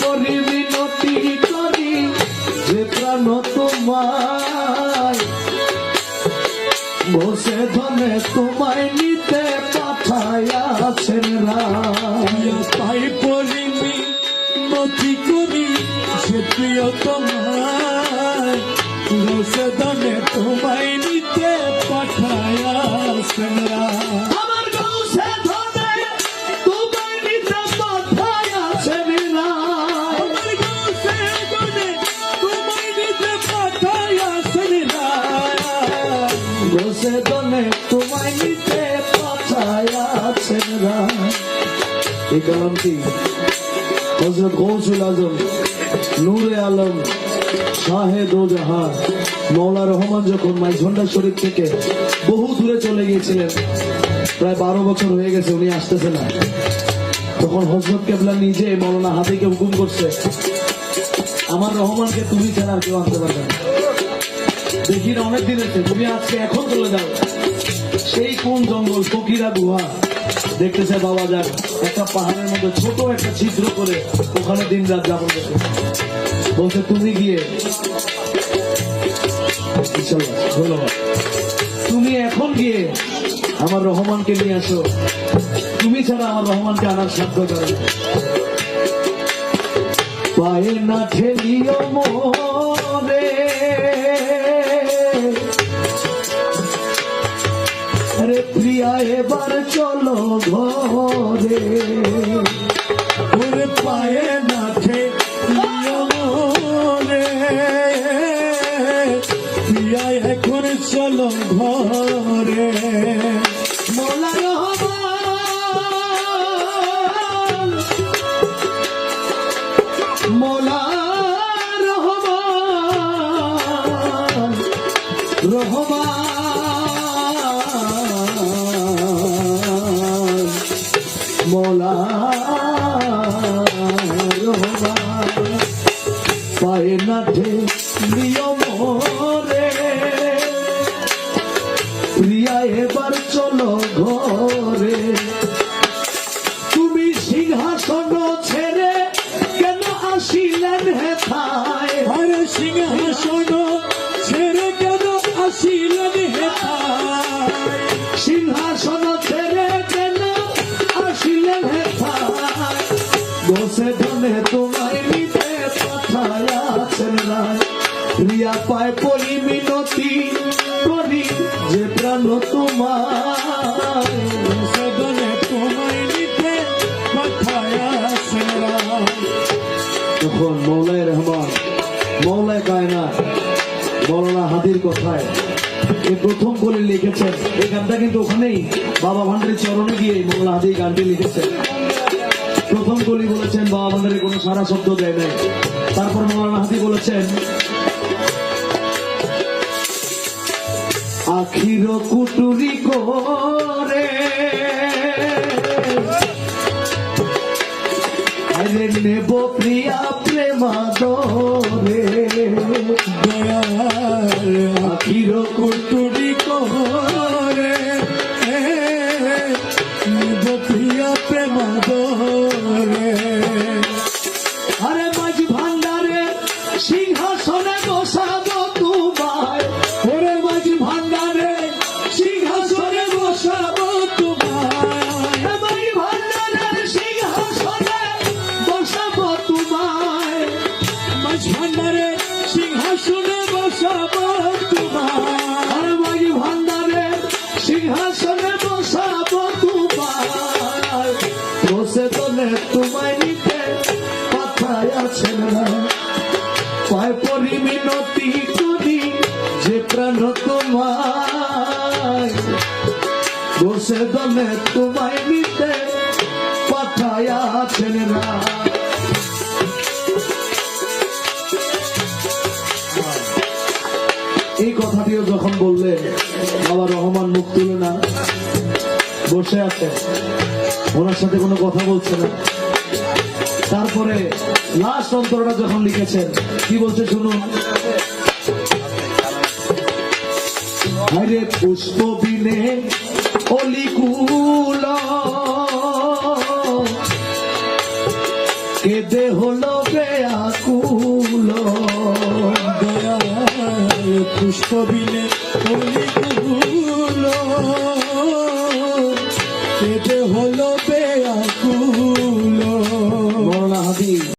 করি মিনতি করি যে প্রাণ তোমায়। বসে ধনে তোমায় নিতে পাঠাইয়াছেন রাম পাই পড়িনি নথি করি সে প্রিয় তোমায়। রসে দনে তোমায় নিতে পাঠায়া সেনরা আমার প্রায় বারো বছর হয়ে গেছে উনি আসতেছে না। তখন হজরত কেবলা নিজে মৌলানা হাতিকে হুকুম করছে, আমার রহমানকে তুমি আর কেউ আনতে পারবে দেখি না অনেক দিন হচ্ছে তুমি আজকে এখন চলে যাও। সেই কোন জঙ্গল? ফকিরা গুহা। দেখতেছে বাবা যাক একটা পাহাড়ের মধ্যে ছোট একটা ছিদ্র করে ওখানে দিন রাত যাপন করতে বলছে, তুমি গিয়ে তুমি এখন গিয়ে আমার রহমানকে নিয়ে আসো। তুমি ছাড়া আমার রহমানকে আনার সাধ্য করে পায়ে না ঠেলিও মোরে আরে প্রিয়া এবার চলো ঘরে। পায়ে নাচে প্রিয়া এখন চলো ঘরে। পায়ে নিয়মরে প্রিয়া এবার চলো ঘরে। তুমি সিংহাসন পায় পরি মিনতি করি, যে প্রাণ তোমায়। সদনে তোমায় নিতে তখন মৌলায় রহমান মৌলায় কায়না মৌলানা হাদির কথায় এই প্রথম করে লিখেছেন। এই গানটা কিন্তু ওখানেই বাবা ভান্ডারের চরণে গিয়ে মৌলা হাদি গানটি লিখেছেন। প্রথম কলি বলেছেন, বাবা ভান্ডারের কোনো সারা শব্দ দেয় নাই। তারপর মৌলানা হাদি বলেছেন আখির কুটুরি করে। নেব প্রিয়া প্রেমাদরে দয়ার আখির কুটুরি করে। পায় পরি মিনতি করি, যে প্রাণ তোমায়। বসে দলে তোমায় নিতে পাঠায় আছেন না। এই কথাটিও যখন বললেন, বাবা রহমান মুখ তুলে না, বসে আছে। ওনার সাথে কোনো কথা বলছে না। তারপরে লাস্ট অন্তরটা যখন লিখেছেন, কি বলছে শুনুন? হরে অলিকুল, কেঁদে হলো বেয়াকুল। পুষ্প বিনে কলি কুল হলো বেয়াকুল